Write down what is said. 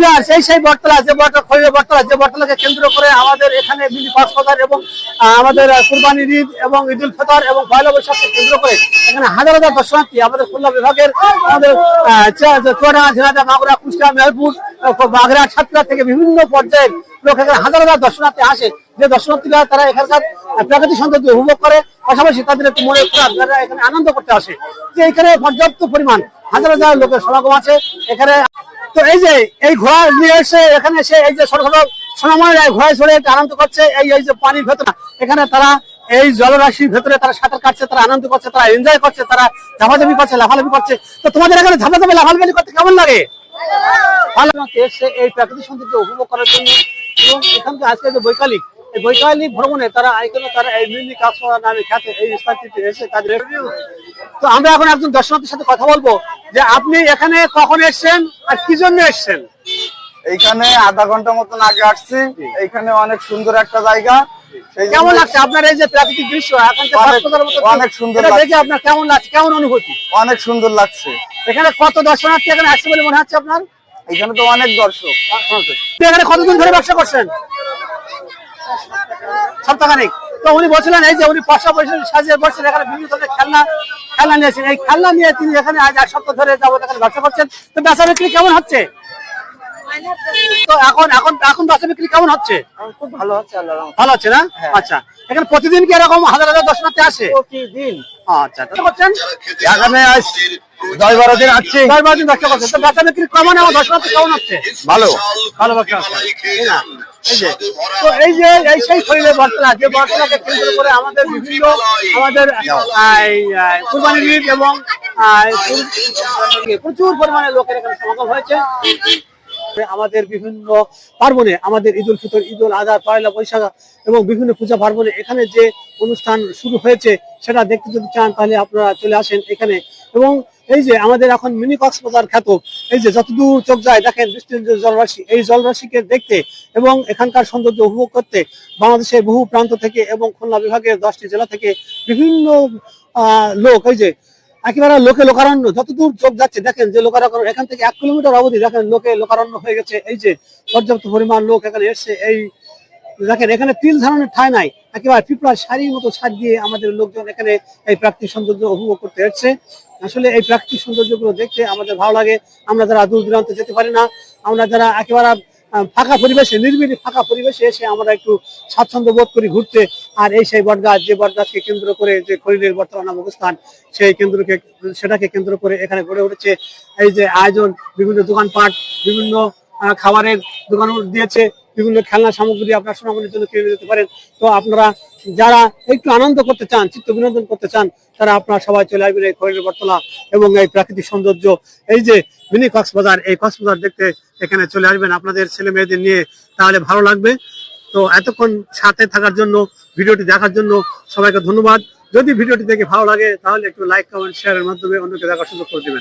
বিহার সেই সেই বটতলা, যে বটতলা খৈরে বটতলা, যে বটতলাকে কেন্দ্র করে আমাদের এখানে মিনি কক্সবাজার এবং আমাদের কুরবানির ঈদ এবং ঈদ উল ফিতর এবং পয়লা বৈশাখকে কেন্দ্র করে এখানে হাজার হাজার দর্শনার্থী আমাদের খুলনা বিভাগের, আমাদের চুয়াডাঙ্গা ঝিনাইদহ মাগুরা কুষ্টিয়া, মেহেরপুর বাগেরহাট সাতক্ষীরা থেকে বিভিন্ন পর্যায়ের লোক এখানে হাজার হাজার দর্শনার্থী আসে। যে দর্শনার্থীরা তারা এখানকার প্রাকৃতিক সৌন্দর্য উপভোগ করে, পাশাপাশি তাদের একটু মনে যারা এখানে আনন্দ করতে আসে। যে এখানে পর্যাপ্ত পরিমাণ হাজার হাজার লোকের সমাগম আছে এখানে। তো এই যে, এই ঘোড়া নিয়ে এসে এখানে এসে এই যে ছোট ছোট ঘোড়ায় চড়ে আনন্দ করছে, এই এই যে পানির ভেতরে এখানে তারা এই জলরাশির ভেতরে তারা সাঁতার কাটছে, তারা আনন্দ করছে, তারা এনজয় করছে, তারা ঝাপাঝাপি করছে, লাফালাফি করছে। তো তোমাদের এখানে ঝাপাঝাপি, লাফালাফি করতে কেমন লাগে? ভালো। এসে এই প্রাকৃতিক সৌন্দর্য উপভোগ করার জন্য এবং এখানকার আজকে যে বৈকালিক এই বৈকালিক ভ্রমণে তারা এখানে তারা এই মিনি নামে খ্যাত এই স্থানটিতে এসে তাদের তো আমরা এখন একজন দর্শনার্থীর সাথে কথা বলব যে আপনি এখানে কখন এসেছেন আর কি জন্য এসেছেন? এইখানে আধা ঘণ্টা মতন আগে আসছি। এইখানে অনেক সুন্দর একটা জায়গা। কেমন লাগছে আপনার এই যে প্রাকৃতিক দৃশ্য এখন অনেক- সুন্দর দেখে আপনার কেমন লাগছে? কেমন অনুভূতি? অনেক সুন্দর লাগছে। এখানে কত দর্শনার্থী এখানে আসছে বলে মনে হচ্ছে আপনার? এখানে তো অনেক দর্শক। এখানে কতদিন ধরে ব্যবসা করছেন? সপ্তাহখানিক। তো উনি বলছিলেন এই যে উনি পয়সা পয়সা সাজিয়ে বসছেন এখানে বিভিন্ন ধরনের খেলনা খেলনা নিয়েছেন এই খেলনা নিয়ে তিনি এখানে আজ এক সপ্তাহ ধরে যাবত এখানে ব্যবসা করছেন। তো ব্যবসা বিক্রি কেমন হচ্ছে? তো এখন এখন এখন ব্যবসা বিক্রি কেমন হচ্ছে? খুব ভালো হচ্ছে ভালো হচ্ছে না? আচ্ছা। এখানে প্রতিদিন কি এরকম হাজার হাজার দর্শনার্থী আসে? প্রতিদিন। আচ্ছা তো করছেন? এখানে আজ দশ বারো দিন আসছি দশ বারো দিন ব্যবসা করছেন। তো ব্যবসা বিক্রি কেমন এবং দর্শনার্থী কেমন হচ্ছে? ভালো। ভালো ব্যবসা হচ্ছে। তো এই যে এই সেই শরীরের বটতলা যে বটতলাকে কেন্দ্র করে আমাদের বিভিন্ন আমাদের আহ, কুরবানির ঈদ এবং আহ, প্রচুর পরিমাণে লোকের এখানে সমাগম হয়েছে। আমাদের বিভিন্ন পার্বণে, আমাদের ঈদ উল ফিতর ঈদ উল আজহা পয়লা বৈশাখ এবং বিভিন্ন পূজা পার্বণে এখানে যে অনুষ্ঠান শুরু হয়েছে, সেটা দেখতে যদি চান তাহলে আপনারা চলে আসেন এখানে। এবং এই যে আমাদের এখন মিনি কক্সবাজার খ্যাত, এই যে যতদূর চোখ যায় দেখেন যে জলরাশি, এই জলরাশিকে দেখতে এবং এখানকার সৌন্দর্য উপভোগ করতে বাংলাদেশের বহু প্রান্ত থেকে এবং খুলনা বিভাগের দশটি জেলা থেকে বিভিন্ন লোক, এই যে একেবারে লোকে লোকারণ্য। যতদূর চোখ যাচ্ছে, দেখেন যে লোকারণ্য, এখান থেকে এক কিলোমিটার অবধি দেখেন লোকে লোকারণ্য হয়ে গেছে। এই যে পর্যাপ্ত পরিমাণ লোক এখানে এসছে এই দেখেন, এখানে তিল ধারণের ঠাঁই নাই। একেবারে পিঁপড়ার শাড়ির মতো ছাদ দিয়ে আমাদের লোকজন এখানে এই প্রাকৃতিক সৌন্দর্য উপভোগ করতে এসছে। আসলে এই প্রাকৃতিক সৌন্দর্যগুলো দেখতে আমাদের ভালো লাগে। আমরা যারা দূর দূরান্তে যেতে পারি না, আমরা যারা একেবারে ফাঁকা পরিবেশে নির্বিড়ি ফাঁকা পরিবেশে এসে আমরা একটু স্বাচ্ছন্দ্য বোধ করি ঘুরতে। আর এই সেই বটগাছ, যে বটগাছকে কেন্দ্র করে যে খরিদের বর্তমান অবস্থান, সেই কেন্দ্রকে, সেটাকে কেন্দ্র করে এখানে গড়ে উঠেছে। এই যে আয়োজন, বিভিন্ন দোকানপাট, বিভিন্ন খাবারের দোকান দিয়েছে, বিভিন্ন খেলনা সামগ্রী আপনার সোনামণির জন্য কিনে যেতে পারেন। তো আপনারা যারা একটু আনন্দ করতে চান, চিত্ত বিনোদন করতে চান, তারা আপনারা সবাই চলে আসবেন এই খরির বটতলা এবং এই প্রাকৃতিক সৌন্দর্য। এই যে মিনি কক্সবাজার, এই কক্সবাজার দেখতে এখানে চলে আসবেন আপনাদের ছেলে মেয়েদের নিয়ে, তাহলে ভালো লাগবে। তো এতক্ষণ সাথে থাকার জন্য, ভিডিওটি দেখার জন্য সবাইকে ধন্যবাদ। যদি ভিডিওটি দেখে ভালো লাগে, তাহলে একটু লাইক কমেন্ট শেয়ারের মাধ্যমে অন্যকে দেখার সুযোগ করে দেবেন।